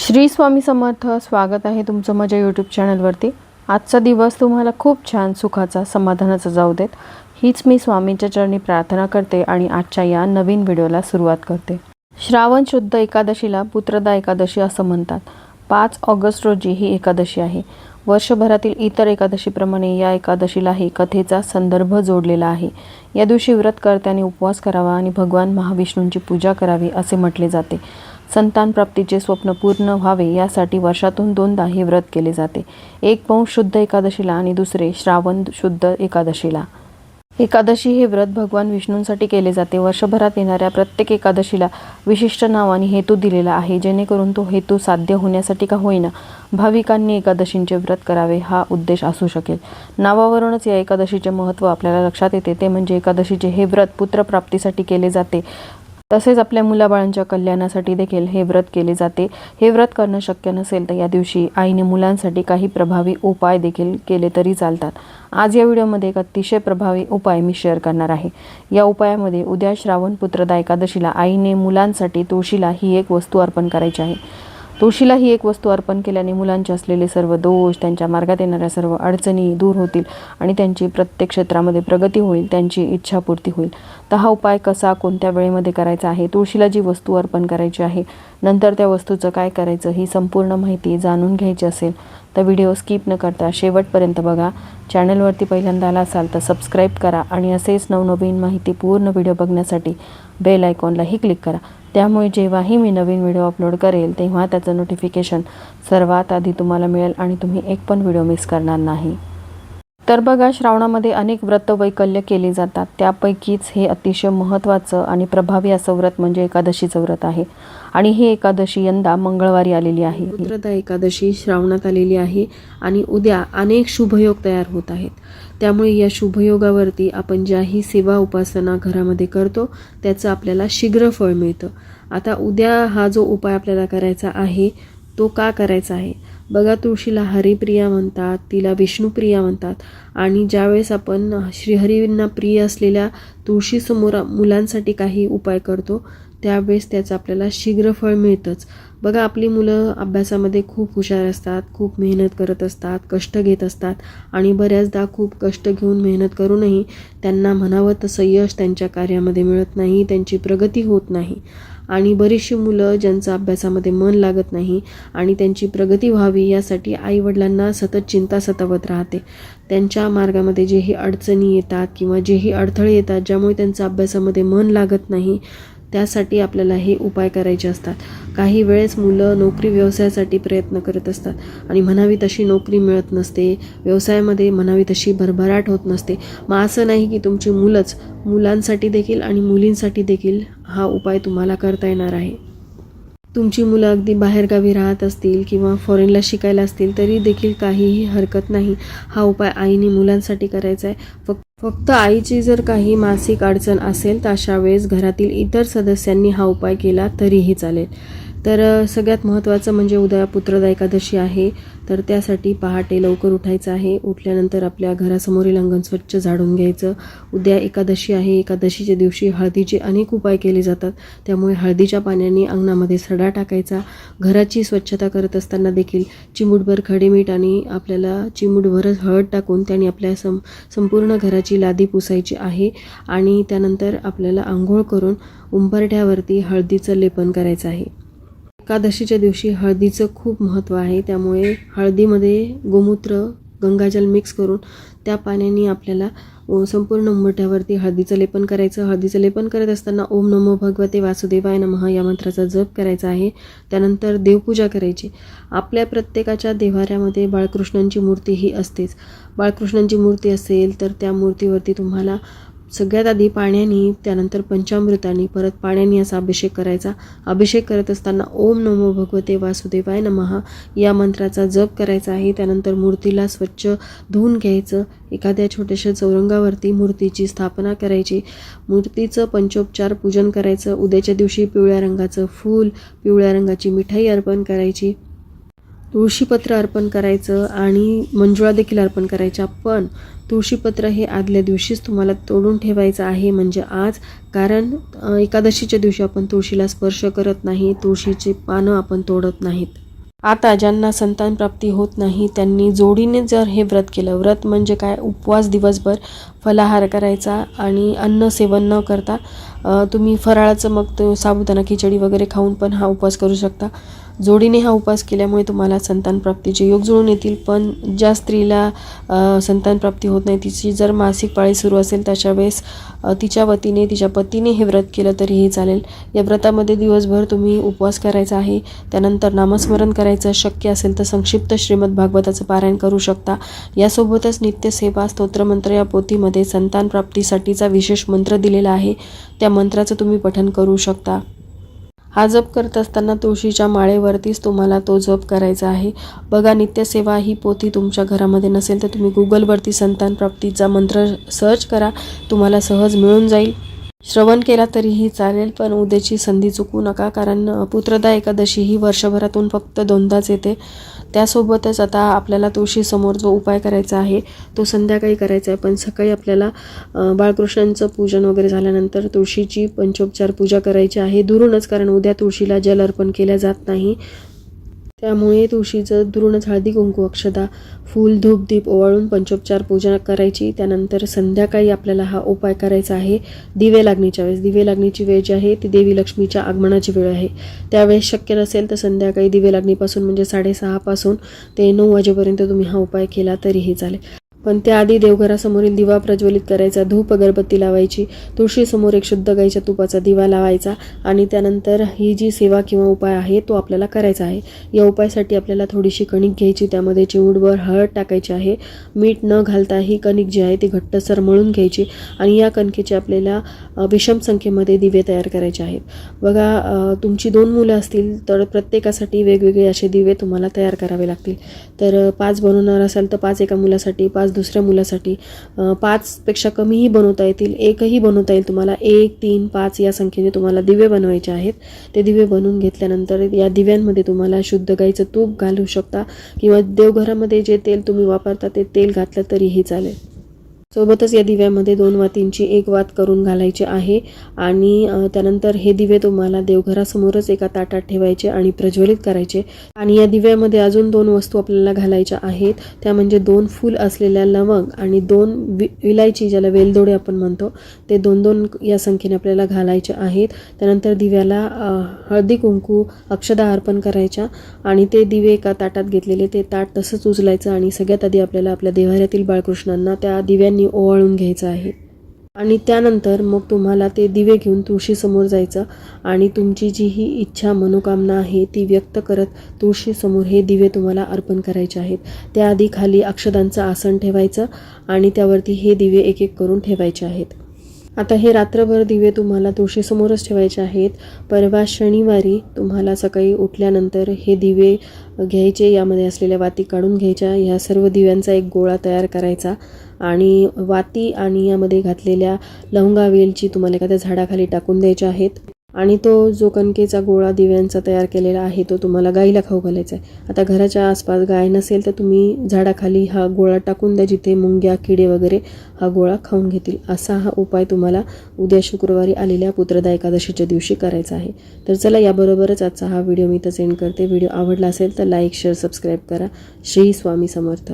श्री स्वामी समर्थ स्वागत आहे तुमचं माझ्या यूट्यूब चॅनलवरती आजचा दिवस तुम्हाला खूप छान सुखाचा समाधानाचा जाऊ देत. हीच मी स्वामींच्या चरणी प्रार्थना करते आणि आजच्या या नवीन व्हिडिओला सुरुवात करते. श्रावण शुद्ध एकादशीला पुत्रदा एकादशी असं म्हणतात. पाच ऑगस्ट रोजी ही एकादशी आहे. वर्षभरातील इतर एकादशीप्रमाणे या एकादशीलाही कथेचा संदर्भ जोडलेला आहे. या दिवशी व्रतकर्त्याने उपवास करावा आणि भगवान महाविष्णूंची पूजा करावी असे म्हटले जाते. संतान प्राप्तीचे स्वप्न पूर्ण व्हावे यासाठी वर्षातून दोनदा हे व्रत केले जाते. एक पौष शुद्ध एकादशीला आणि दुसरे श्रावण शुद्ध एकादशीला. एकादशी हे व्रत भगवान विष्णूंसाठी केले जाते. वर्षभरात येणाऱ्या प्रत्येक एकादशीला विशिष्ट नाव आणि हेतू दिलेला आहे जेणेकरून तो हेतू साध्य होण्यासाठी का होईना भाविकांनी एकादशींचे व्रत करावे हा उद्देश असू शकेल. नावावरूनच या एकादशीचे महत्त्व आपल्याला लक्षात येते. ते म्हणजे एकादशीचे हे व्रत पुत्रप्राप्तीसाठी केले जाते. तसेच आपल्या मुलाबाळांच्या कल्याणासाठी देखील हे व्रत केले जाते. हे व्रत करणं शक्य नसेल तर या दिवशी आईने मुलांसाठी काही प्रभावी उपाय देखील केले तरी चालतात. आज या व्हिडिओमध्ये एक अतिशय प्रभावी उपाय मी शेअर करणार आहे. या उपायामध्ये उद्या श्रावण पुत्रदा एकादशीला आईने मुलांसाठी तुळशीला ही एक वस्तू अर्पण करायची आहे. तुळशीला ही एक वस्तू अर्पण केल्याने मुलांचे असलेले सर्व दोष त्यांच्या मार्गात येणाऱ्या सर्व अडचणी दूर होतील आणि त्यांची प्रत्येक क्षेत्रामध्ये प्रगती होईल त्यांची इच्छापूर्ती होईल. तर हा उपाय कसा कोणत्या वेळेमध्ये करायचा आहे? तुळशीला जी वस्तू अर्पण करायची आहे नंतर त्या वस्तूचं काय करायचं ही संपूर्ण माहिती जाणून घ्यायची असेल तर व्हिडिओ स्किप न करता शेवटपर्यंत बघा. चॅनलवरती पहिल्यांदा आला असाल तर सबस्क्राईब करा आणि असेच नवनवीन माहिती पूर्ण व्हिडिओ बघण्यासाठी बेल आयकॉनलाही क्लिक करा. त्यामुळे जेव्हाही मी नवीन व्हिडिओ अपलोड करेल तेव्हा त्याचं नोटिफिकेशन सर्वात आधी तुम्हाला मिळेल आणि तुम्ही एक पण व्हिडिओ मिस करणार नाही. तर बघा श्रावणामध्ये अनेक व्रत वैकल्य केली जातात. त्यापैकीच हे अतिशय महत्त्वाचं आणि प्रभावी असं व्रत म्हणजे एकादशीचं व्रत आहे. आणि ही एकादशी यंदा मंगळवारी आलेली आहे. रुद्रदा एकादशी श्रावणात आलेली आहे आणि उद्या अनेक शुभयोग तयार होत आहेत. त्यामुळे या शुभयोगावरती आपण ज्याही सेवा उपासना घरामध्ये करतो त्याचं आपल्याला शीघ्र फळ मिळतं. आता उद्या हा जो उपाय आपल्याला करायचा आहे तो का करायचा आहे? बघा तुळशीला हरिप्रिया म्हणतात तिला विष्णुप्रिया म्हणतात. आणि ज्यावेळेस आपण श्रीहरींना प्रिय असलेल्या तुळशीसमोर मुलांसाठी काही उपाय करतो त्यावेळेस त्याचं आपल्याला शीघ्र फळ मिळतंच. बघा आपली मुलं अभ्यासामध्ये खूप हुशार असतात खूप मेहनत करत असतात कष्ट घेत असतात आणि बऱ्याचदा खूप कष्ट घेऊन मेहनत करूनही त्यांना म्हणावं तसं यश त्यांच्या कार्यामध्ये मिळत नाही त्यांची प्रगती होत नाही. आणि बरीचशी मुलं ज्यांचं अभ्यासामध्ये मन लागत नाही आणि त्यांची प्रगती व्हावी यासाठी आईवडिलांना सतत चिंता सतावत राहते. त्यांच्या मार्गामध्ये जेही अडचणी येतात किंवा जेही अडथळे येतात ज्यामुळे त्यांचं अभ्यासामध्ये मन लागत नाही त्यासाठी आपल्याला हे उपाय करायचे असतात. काही वेळेस मुलं नोकरी व्यवसायासाठी प्रयत्न करत असतात आणि म्हणावी तशी नोकरी मिळत नसते. व्यवसायामध्ये म्हणावी तशी भरभराट होत नसते. मग असं नाही की तुमची मुलंच मुलांसाठी देखील आणि मुलींसाठी देखील हा उपाय तुम्हाला करता येणार आहे. तुमची मुलं अगदी बाहेरगावी राहत असतील किंवा फॉरेनला शिकायला असतील तरी देखील काहीही हरकत नाही. हा उपाय आईने मुलांसाठी करायचा आहे. फक्त फक्त आईची जर काही मासिक अडचण असेल तर अशा वेळेस घरातील इतर सदस्यांनी हा उपाय केला तरीही चालेल. तर सगळ्यात महत्त्वाचं म्हणजे उद्या पुत्रदा एकादशी आहे. तर त्यासाठी पहाटे लवकर उठायचं आहे. उठल्यानंतर आपल्या घरासमोरील अंगण स्वच्छ झाडून घ्यायचं. उद्या एकादशी आहे. एकादशीच्या दिवशी हळदीचे अनेक उपाय केले जातात. त्यामुळे हळदीच्या पाण्याने अंगणामध्ये सडा टाकायचा. घराची स्वच्छता करत असताना देखील चिमूटभर खडे मीठ आणि आपल्याला चिमूटभरच हळद टाकून त्याने आपल्या सं संपूर्ण घराची लादी पुसायची आहे. आणि त्यानंतर आपल्याला आंघोळ करून उंबरठ्यावरती हळदीचं लेपन करायचं आहे. एकादशीच्या दिवशी हळदीचं खूप महत्त्व आहे. त्यामुळे हळदीमध्ये गोमूत्र गंगाजल मिक्स करून त्या पाण्याने आपल्याला संपूर्ण उंबरठ्यावरती हळदीचं लेपन करायचं. हळदीचं लेपन करत असताना ओम नमो भगवते वासुदेवाय नमः या मंत्राचा जप करायचा आहे. त्यानंतर देवपूजा करायची. आपल्या प्रत्येकाच्या देव्हाऱ्यामध्ये बाळकृष्णांची मूर्ती ही असतेच. बाळकृष्णांची मूर्ती असेल तर त्या मूर्तीवरती तुम्हाला सगळ्यात आधी पाण्याने त्यानंतर पंचामृताने परत पाण्याने असा अभिषेक करायचा. अभिषेक करत असताना ओम नमो भगवते वासुदेवाय नमः. या मंत्राचा जप करायचा आहे. त्यानंतर मूर्तीला स्वच्छ धुवून घ्यायचं. एखाद्या छोट्याशा चौरंगावरती मूर्तीची स्थापना करायची. मूर्तीचं पंचोपचार पूजन करायचं. उद्याच्या दिवशी पिवळ्या रंगाचं फूल पिवळ्या रंगाची मिठाई अर्पण करायची. तुळशीपत्र अर्पण करायचं आणि मंजुळा देखील अर्पण करायच्या. पण तुळशीपत्र हे आदल्या दिवशीच तुम्हाला तोडून ठेवायचं आहे म्हणजे आज. कारण एकादशीच्या दिवशी आपण तुळशीला स्पर्श करत नाही तुळशीची पानं आपण तोडत नाहीत. आता ज्यांना संतान प्राप्ती होत नाही त्यांनी जोडीने जर हे व्रत केलं व्रत म्हणजे काय? उपवास दिवसभर फलाहार करायचा आणि अन्न सेवन न करता तुम्ही फराळाचं मग तो साबुदाणा खिचडी वगैरे खाऊन पण हा उपवास करू शकता. जोडीने हा उपवास केल्यामुळे तुम्हाला संतानप्राप्तीचे योग जुळून येतील पण ज्या स्त्रीला संतानप्राप्ती होत नाही तिची जर मासिक पाळी सुरू असेल त्याच्या वेळेस तिच्या वतीने तिच्या पतीने हे व्रत केलं तरीही चालेल. या व्रतामध्ये दिवसभर तुम्ही उपवास करायचा आहे त्यानंतर नामस्मरण करायचं शक्य असेल तर संक्षिप्त श्रीमद भागवताचं पारायण करू शकता. यासोबतच नित्यसेवा स्तोत्रमंत्र या पोथीमध्ये संतान प्राप्तीसाठीचा विशेष मंत्र दिलेला आहे. त्या मंत्राचं तुम्ही पठन करू शकता. हा जप करत असताना तुळशीच्या माळेवरतीच तुम्हाला तो जप करायचा आहे. बघा नित्यसेवा ही पोथी तुमच्या घरामध्ये नसेल तर तुम्ही गुगलवरती संतान प्राप्तीचा मंत्र सर्च करा. तुम्हाला सहज मिळून जाईल. श्रवण केला तरीही चालेल पण उद्याची संधी चुकू नका कारण पुत्रदा एकादशी ही वर्षभरातून फक्त दोनदाच येते. त्यासोबतच आता आपल्याला तुळशीसमोर जो उपाय करायचा आहे तो संध्याकाळी करायचा आहे पण सकाळी आपल्याला बाळकृष्णांचं पूजन वगैरे झाल्यानंतर तुळशीची पंचोपचार पूजा करायची आहे. दुरूनच कारण उद्या तुळशीला जल अर्पण केल्या जात नाही. त्यामुळे तुळशीचं दुरूनच हळदी कुंकू अक्षदा फूल धूप दीप ओवाळून पंचोपचार पूजा करायची. त्यानंतर संध्याकाळी आपल्याला हा उपाय करायचा आहे. दिवे लागणीच्या वेळेस. दिवे लागणीची वेळ जी आहे ती देवी लक्ष्मीच्या आगमनाची वेळ आहे. त्यावेळेस शक्य नसेल तर संध्याकाळी दिवे लागणीपासून म्हणजे साडेसहापासून ते नऊ वाजेपर्यंत तुम्ही हा उपाय केला तरीही चालेल. पण त्याआधी देवघरासमोरील दिवा प्रज्वलित करायचा धूप अगरबत्ती लावायची तुळशीसमोर एक शुद्ध गाईच्या तुपाचा दिवा लावायचा आणि त्यानंतर ही जी सेवा किंवा उपाय आहे तो आपल्याला करायचा आहे. या उपायासाठी आपल्याला थोडीशी कणिक घ्यायची त्यामध्ये चिमूटभर हळद टाकायची आहे. मीठ न घालता ही कणिक जी आहे ती घट्टसर मळून घ्यायची आणि या कणकेचे आपल्याला विषम संख्येमध्ये दिवे तयार करायचे आहेत. बघा तुमची दोन मुलं असतील तर प्रत्येकासाठी वेगवेगळे असे दिवे तुम्हाला तयार करावे लागतील. तर पाच बनवणार असाल तर पाच एका मुलासाठी पाच दुसऱ्या मुलासाठी पाचपेक्षा कमीही बनवता येतील एकही बनवता येईल तुम्हाला. एक तीन पाच या संख्येने तुम्हाला दिवे बनवायचे आहेत. ते दिवे बनवून घेतल्यानंतर या दिव्यांमध्ये तुम्हाला शुद्ध गाईचं तूप घालू शकता किंवा देवघरामध्ये जे तेल तुम्ही वापरता ते तेल घातलं तरीही चालेल. सोबतच या दिव्यामध्ये दोन वातींची एक वात करून घालायची आहे. आणि त्यानंतर हे दिवे तुम्हाला देवघरासमोरच एका ताटात ठेवायचे आणि प्रज्वलित करायचे. आणि या दिव्यामध्ये अजून दोन वस्तू आपल्याला घालायच्या आहेत. त्या म्हणजे दोन फूल असलेल्या लवंग आणि दोन वि विलायची ज्याला वेलदोडे आपण म्हणतो ते दोन दोन या संख्येने आपल्याला घालायचे आहेत. त्यानंतर दिव्याला हळदी कुंकू अक्षदा अर्पण करायच्या आणि ते दिवे एका ताटात घेतलेले ते ताट तसंच उचलायचं आणि सगळ्यात आधी आपल्याला आपल्या देवाऱ्यातील बाळकृष्णांना त्या दिव्यांनी ओवाळून घ्यायचं आहे. आणि त्यानंतर मग तुम्हाला ते दिवे घेऊन तुळशीसमोर जायचं आणि तुमची जी ही इच्छा मनोकामना आहे ती व्यक्त करत तुळशीसमोर हे दिवे तुम्हाला अर्पण करायचे आहेत. त्याआधी खाली अक्षदांचं आसन ठेवायचं आणि त्यावरती हे दिवे एक एक करून ठेवायचे आहेत. आता हे रात्रभर दिवे तुम्हाला तुळशीसमोरच ठेवायचे आहेत. परवा शनिवारी तुम्हाला सकाळी उठल्यानंतर हे दिवे घ्यायचे यामध्ये असलेल्या वाती काढून घ्यायच्या. ह्या सर्व दिव्यांचा एक गोळा तयार करायचा. आणि वाती आणि यामध्ये घातलेल्या लवंगा वेलची तुम्हाला एखाद्या झाडाखाली टाकून द्यायच्या आहेत. आणि तो जो कणकेचा गोळा दिव्यांचा तयार केलेला आहे तो तुम्हाला गाईला खाऊ घालायचा आहे. आता घराच्या आसपास गाय नसेल तर तुम्ही झाडाखाली हा गोळा टाकून द्या जिथे मुंग्या किडे वगैरे हा गोळा खाऊन घेतील. असा हा उपाय तुम्हाला उद्या शुक्रवारी आलेल्या पुत्रदा एकादशीच्या दिवशी करायचा आहे. तर चला याबरोबरच आजचा हा व्हिडिओ मी तर सेंड करते. व्हिडिओ आवडला असेल तर लाईक शेअर सबस्क्राईब करा. श्री स्वामी समर्थ.